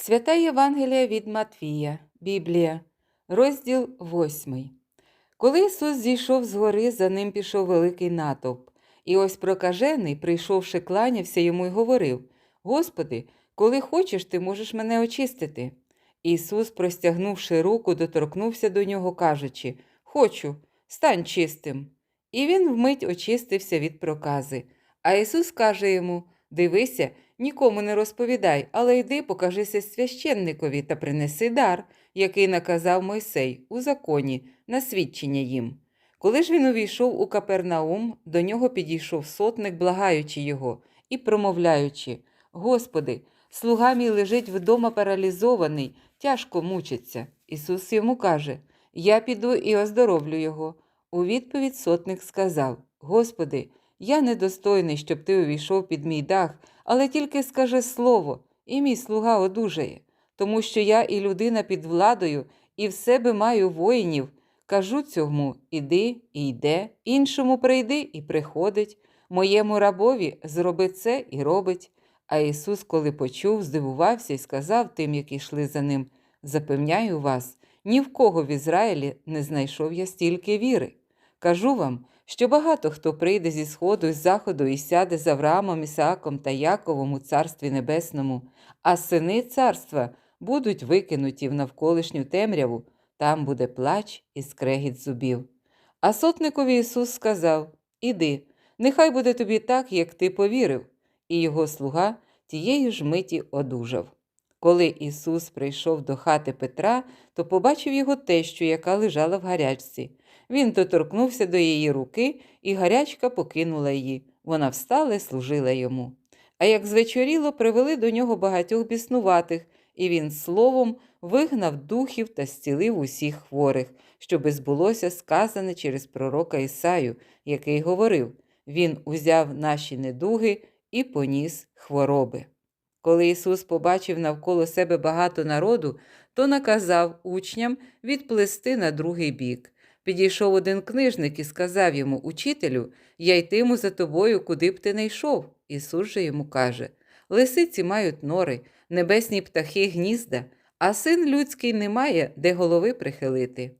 Свята Євангелія від Матвія, Біблія, розділ 8. Коли Ісус зійшов з гори, за ним пішов великий натовп. І ось прокажений, прийшовши, кланявся йому й говорив: Господи, коли хочеш, ти можеш мене очистити. Ісус, простягнувши руку, доторкнувся до нього, кажучи: Хочу, стань чистим. І він вмить очистився від прокази. А Ісус каже йому: Дивися, нікому не розповідай, але йди, покажися священникові та принеси дар, який наказав Мойсей у законі, на свідчення їм. Коли ж він увійшов у Капернаум, до нього підійшов сотник, благаючи його, і промовляючи: Господи, слуга мій лежить вдома паралізований, тяжко мучиться. Ісус йому каже: Я піду і оздоровлю його. У відповідь сотник сказав: Господи, я недостойний, щоб ти увійшов під мій дах, але тільки скажи слово, і мій слуга одужає, тому що я і людина під владою, і в себе маю воїнів. Кажу цьому іди і йде, іншому прийди і приходить, моєму рабові зроби це і робить. А Ісус, коли почув, здивувався і сказав тим, які йшли за ним: Запевняю вас, ні в кого в Ізраїлі не знайшов я стільки віри. Кажу вам, що багато хто прийде зі сходу і з заходу і сяде з Авраамом, Ісааком та Яковом у Царстві Небесному, а сини царства будуть викинуті в навколишню темряву, там буде плач і скрегіт зубів. А сотникові Ісус сказав: Іди, нехай буде тобі так, як ти повірив, і його слуга тієї ж миті одужав. Коли Ісус прийшов до хати Петра, то побачив його тещу, яка лежала в гарячці. Він доторкнувся до її руки, і гарячка покинула її. Вона встала і служила йому. А як звечоріло, привели до нього багатьох біснуватих, і він словом вигнав духів та зцілив усіх хворих, щоби збулося сказане через пророка Ісаю, який говорив: Він узяв наші недуги і поніс хвороби. Коли Ісус побачив навколо себе багато народу, то наказав учням відплисти на другий бік. Підійшов один книжник і сказав йому: Учителю, я йтиму за тобою, куди б ти не йшов. Ісус же йому каже: Лисиці мають нори, небесні птахи гнізда, а син людський не має, де голови прихилити.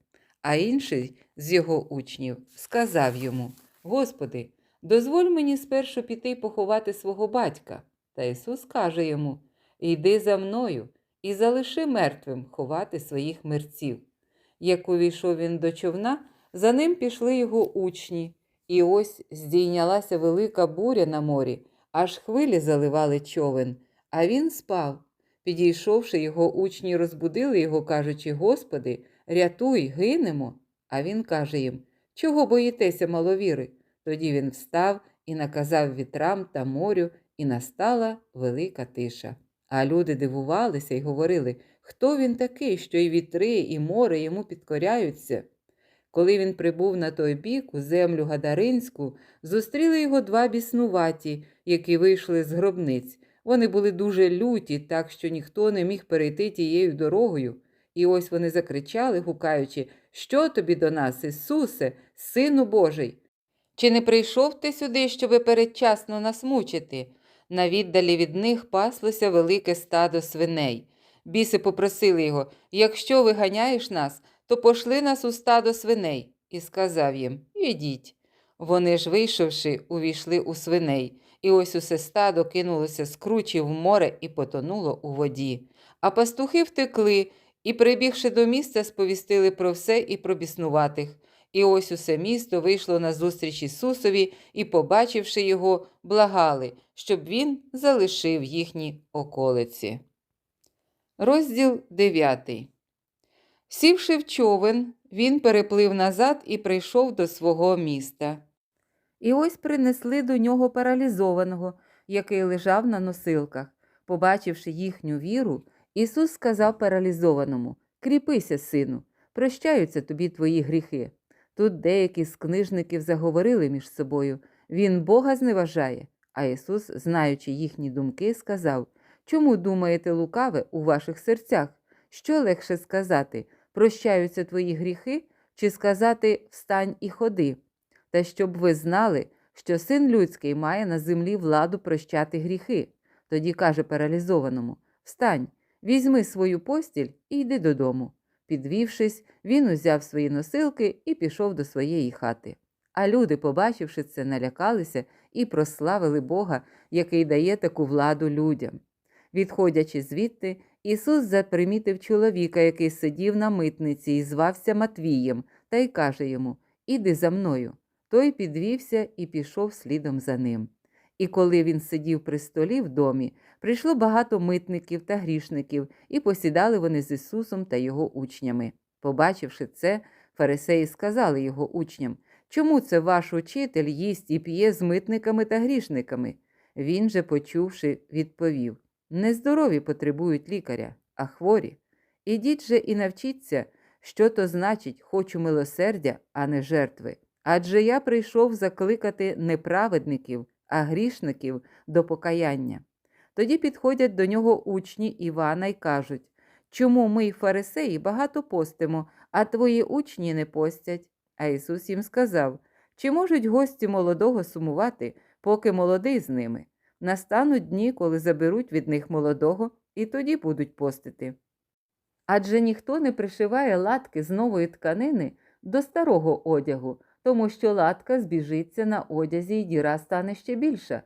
А інший з його учнів сказав йому: Господи, дозволь мені спершу піти поховати свого батька. Та Ісус каже йому: Йди за мною і залиши мертвим ховати своїх мерців. Як увійшов він до човна, за ним пішли його учні, і ось здійнялася велика буря на морі, аж хвилі заливали човен, а він спав. Підійшовши, його учні розбудили його, кажучи: Господи, рятуй, гинемо. А він каже їм: Чого боїтеся, маловіри? Тоді він встав і наказав вітрам та морю, і настала велика тиша. А люди дивувалися й говорили, хто він такий, що і вітри, і море йому підкоряються. Коли він прибув на той бік, у землю Гадаринську, зустріли його два біснуваті, які вийшли з гробниць. Вони були дуже люті, так що ніхто не міг перейти тією дорогою. І ось вони закричали, гукаючи, Що тобі до нас, Ісусе, Сину Божий? Чи не прийшов ти сюди, щоби передчасно нас мучити? На віддалі від них паслося велике стадо свиней. Біси попросили його якщо виганяєш нас, то пошли нас у стадо свиней. І сказав їм Ідіть. Вони ж, вийшовши, увійшли у свиней, і ось усе стадо кинулося з кручі в море і потонуло у воді. А пастухи втекли і, прибігши до місця, сповістили про все і про біснуватих. І ось усе місто вийшло на зустріч Ісусові і, побачивши його, благали, щоб він залишив їхні околиці. Розділ 9. Сівши в човен, він переплив назад і прийшов до свого міста. І ось принесли до нього паралізованого, який лежав на носилках. Побачивши їхню віру, Ісус сказав паралізованому: Кріпися, сину, прощаються тобі твої гріхи. Тут деякі з книжників заговорили між собою Він Бога зневажає. А Ісус, знаючи їхні думки, сказав Чому думаєте лукаве у ваших серцях? Що легше сказати прощаються твої гріхи, чи сказати Встань і ходи? Та щоб ви знали, що син людський має на землі владу прощати гріхи. Тоді каже паралізованому Встань, Візьми свою постіль і йди додому. Підвівшись, він узяв свої носилки і пішов до своєї хати. А люди, побачивши це, налякалися і прославили Бога, який дає таку владу людям. Відходячи звідти, Ісус запримітив чоловіка, який сидів на митниці і звався Матвієм, та й каже йому Іди за мною. Той підвівся і пішов слідом за ним. І коли він сидів при столі в домі, прийшло багато митників та грішників, і посідали вони з Ісусом та його учнями. Побачивши це, фарисеї сказали його учням Чому це ваш учитель їсть і п'є з митниками та грішниками? Він же, почувши, відповів Нездорові потребують лікаря, а хворі. Ідіть же і навчіться, що то значить хочу милосердя, а не жертви. Адже я прийшов закликати не праведників, а грішників до покаяння. Тоді підходять до нього учні Івана й кажуть Чому ми, фарисеї, багато постимо, а твої учні не постять? А Ісус їм сказав Чи можуть гості молодого сумувати, поки молодий з ними? Настануть дні, коли заберуть від них молодого, і тоді будуть постити. Адже ніхто не пришиває латки з нової тканини до старого одягу, тому що латка збіжиться на одязі і діра стане ще більша.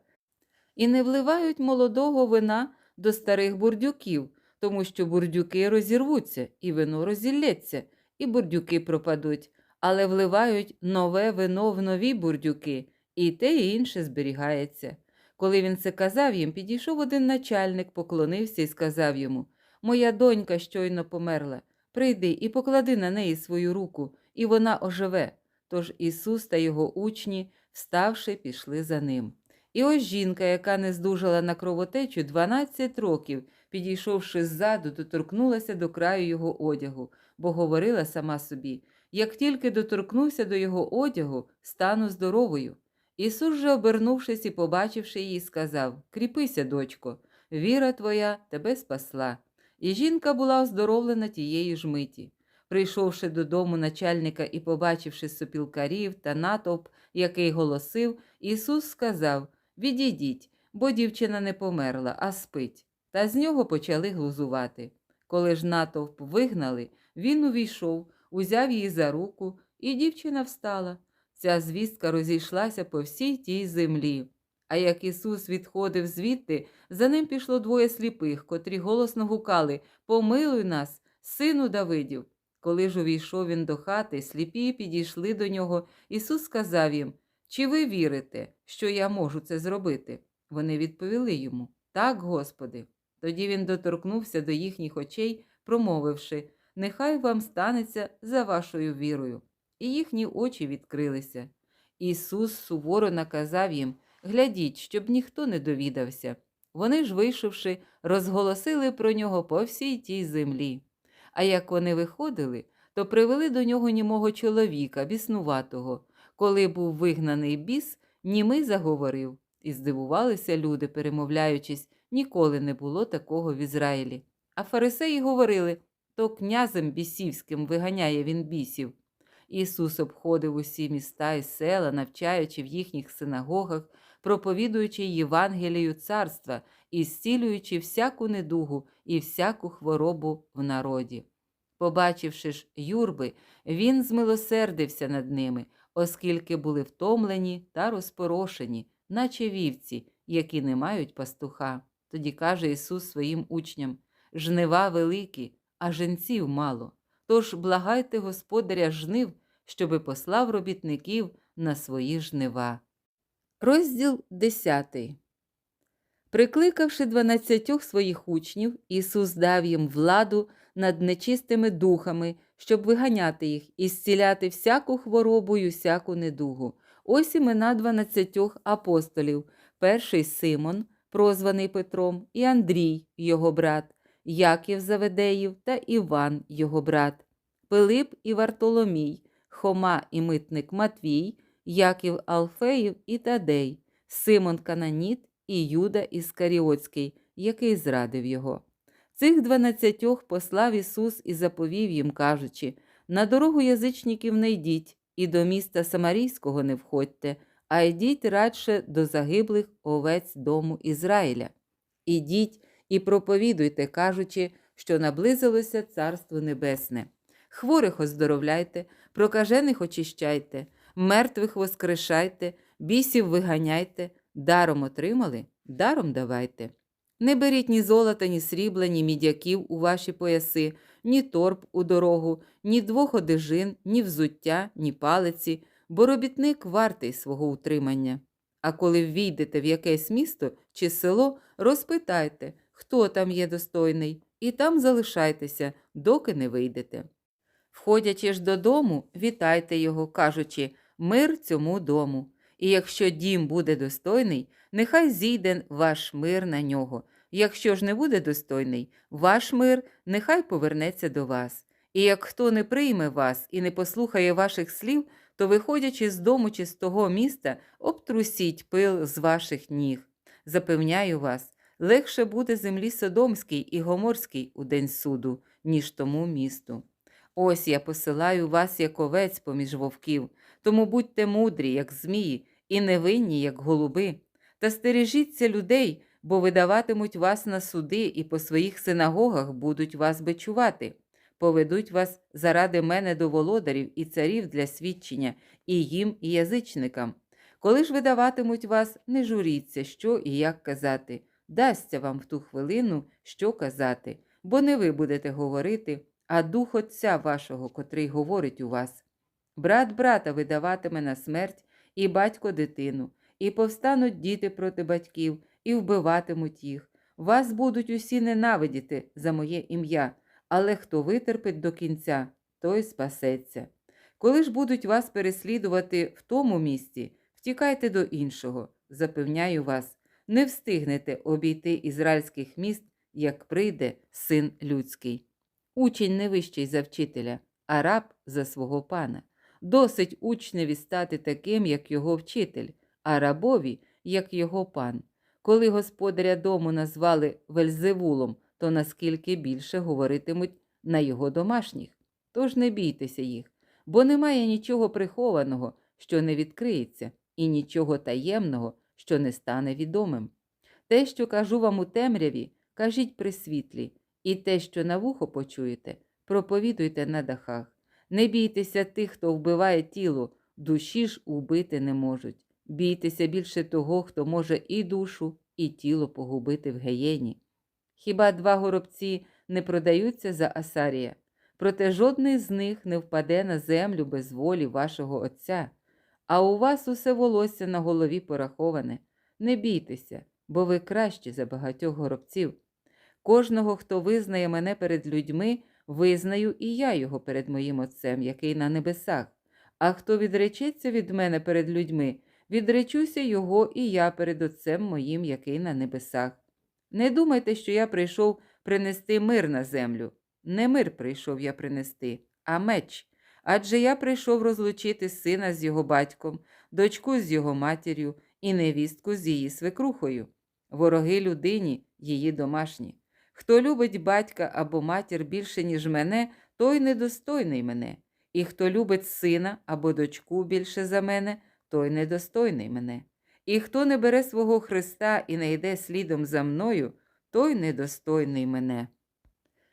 І не вливають молодого вина до старих бурдюків, тому що бурдюки розірвуться, і вино розілється, і бурдюки пропадуть, але вливають нове вино в нові бурдюки, і те і інше зберігається. Коли він це казав їм, підійшов один начальник, поклонився і сказав йому Моя донька щойно померла. Прийди і поклади на неї свою руку, і вона оживе. Тож Ісус та його учні, вставши, пішли за ним. І ось жінка, яка не здужала на кровотечу 12 років, підійшовши ззаду, доторкнулася до краю його одягу, бо говорила сама собі як тільки доторкнувся до його одягу, стану здоровою. Ісус же, обернувшись і побачивши її, сказав Кріпися, дочко, віра твоя тебе спасла. І жінка була оздоровлена тієї ж миті. Прийшовши додому начальника і побачивши сопілкарів та натовп, який голосив, Ісус сказав Відійдіть, бо дівчина не померла, а спить. Та з нього почали глузувати. Коли ж натовп вигнали, він увійшов, узяв її за руку, і дівчина встала. Ця звістка розійшлася по всій тій землі. А як Ісус відходив звідти, за ним пішло двоє сліпих, котрі голосно гукали Помилуй нас, сину Давидів. Коли ж увійшов він до хати, сліпі підійшли до нього. Ісус сказав їм Чи ви вірите, що я можу це зробити? Вони відповіли йому Так, Господи. Тоді він доторкнувся до їхніх очей, промовивши Нехай вам станеться за вашою вірою. І їхні очі відкрилися. Ісус суворо наказав їм Глядіть, щоб ніхто не довідався. Вони ж, вийшовши, розголосили про нього по всій тій землі. А як вони виходили, то привели до нього німого чоловіка, біснуватого. Коли був вигнаний біс, німий заговорив, і здивувалися люди, перемовляючись, ніколи не було такого в Ізраїлі. А фарисеї говорили то князем бісівським виганяє він бісів. Ісус обходив усі міста і села, навчаючи в їхніх синагогах, проповідуючи Євангелію царства і зцілюючи всяку недугу і всяку хворобу в народі. Побачивши ж юрби, він змилосердився над ними, оскільки були втомлені та розпорошені, наче вівці, які не мають пастуха. Тоді каже Ісус своїм учням: жнива великі, а женців мало. Тож благайте Господаря жнив, щоби послав робітників на свої жнива. Розділ 10 Прикликавши дванадцятьох своїх учнів, Ісус дав їм владу над нечистими духами, щоб виганяти їх і зціляти всяку хворобу і всяку недугу. Ось імена дванадцятьох апостолів: перший Симон, прозваний Петром, і Андрій, його брат, Яків Заведеїв та Іван, його брат, Пилип і Вартоломій, Хома і митник Матвій, Яків Алфеїв і Тадей, Симон Кананіт і Юда Іскаріотський, який зрадив його. Цих дванадцятьох послав Ісус і заповів їм, кажучи: на дорогу язичників не йдіть, і до міста Самарійського не входьте, а йдіть радше до загиблих овець дому Ізраїля. Ідіть і проповідуйте, кажучи, що наблизилося Царство Небесне. Хворих оздоровляйте, прокажених очищайте, мертвих воскрешайте, бісів виганяйте, даром отримали, даром давайте. Не беріть ні золота, ні срібла, ні мідяків у ваші пояси, ні торб у дорогу, ні двох одежин, ні взуття, ні палиці, бо робітник вартий свого утримання. А коли ввійдете в якесь місто чи село, розпитайте, хто там є достойний, і там залишайтеся, доки не вийдете. Входячи ж додому, вітайте його, кажучи мир цьому дому. І якщо дім буде достойний, нехай зійде ваш мир на нього. Якщо ж не буде достойний, ваш мир нехай повернеться до вас. І як хто не прийме вас і не послухає ваших слів, то, виходячи з дому чи з того міста, обтрусіть пил з ваших ніг. Запевняю вас, легше буде землі Содомській і Гоморській у день суду, ніж тому місту. Ось я посилаю вас, як овець поміж вовків, тому будьте мудрі, як змії, і невинні, як голуби, та стережіться людей, бо видаватимуть вас на суди і по своїх синагогах будуть вас бичувати, поведуть вас заради мене до володарів і царів для свідчення, і їм, і язичникам. Коли ж видаватимуть вас, не журіться, що і як казати, дасться вам в ту хвилину, що казати, бо не ви будете говорити, а дух Отця вашого, котрий говорить у вас. Брат брата видаватиме на смерть, і батько дитину, і повстануть діти проти батьків, і вбиватимуть їх. Вас будуть усі ненавидіти за моє ім'я, але хто витерпить до кінця, той спасеться. Коли ж будуть вас переслідувати в тому місці, втікайте до іншого. Запевняю вас, не встигнете обійти ізраїльських міст, як прийде син людський. Учень не вищий за вчителя, а раб за свого пана. Досить учневі стати таким, як його вчитель, а рабові, як його пан. Коли господаря дому назвали Вельзевулом, то наскільки більше говоритимуть на його домашніх. Тож не бійтеся їх, бо немає нічого прихованого, що не відкриється, і нічого таємного, що не стане відомим. Те, що кажу вам у темряві, кажіть при світлі, і те, що на вухо почуєте, проповідуйте на дахах. Не бійтеся тих, хто вбиває тіло, душі ж убити не можуть. Бійтеся більше того, хто може і душу, і тіло погубити в геєні. Хіба два горобці не продаються за Асарія? Проте жодний з них не впаде на землю без волі вашого Отця, а у вас усе волосся на голові пораховане. Не бійтеся, бо ви кращі за багатьох горобців. Кожного, хто визнає мене перед людьми, визнаю і я його перед моїм Отцем, який на небесах. А хто відречеться від мене перед людьми, відречуся його і я перед Отцем моїм, який на небесах. Не думайте, що я прийшов принести мир на землю. Не мир прийшов я принести, а меч. Адже я прийшов розлучити сина з його батьком, дочку з його матір'ю і невістку з її свекрухою, вороги людині, її домашні. Хто любить батька або матір більше, ніж мене, той недостойний мене, і хто любить сина або дочку більше за мене, той недостойний мене. І хто не бере свого Христа і не йде слідом за мною, той недостойний мене.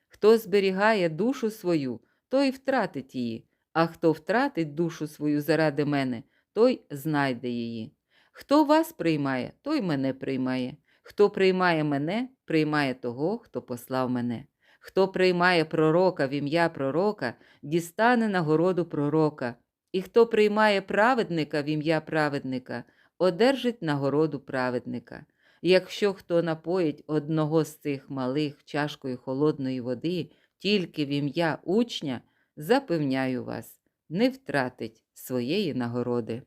Хто зберігає душу свою, той втратить її, а хто втратить душу свою заради мене, той знайде її. Хто вас приймає, той мене приймає. Хто приймає мене, приймає того, хто послав мене. Хто приймає пророка в ім'я пророка, дістане нагороду пророка, і хто приймає праведника в ім'я праведника, одержить нагороду праведника. Якщо хто напоїть одного з цих малих чашкою холодної води тільки в ім'я учня, запевняю вас, не втратить своєї нагороди.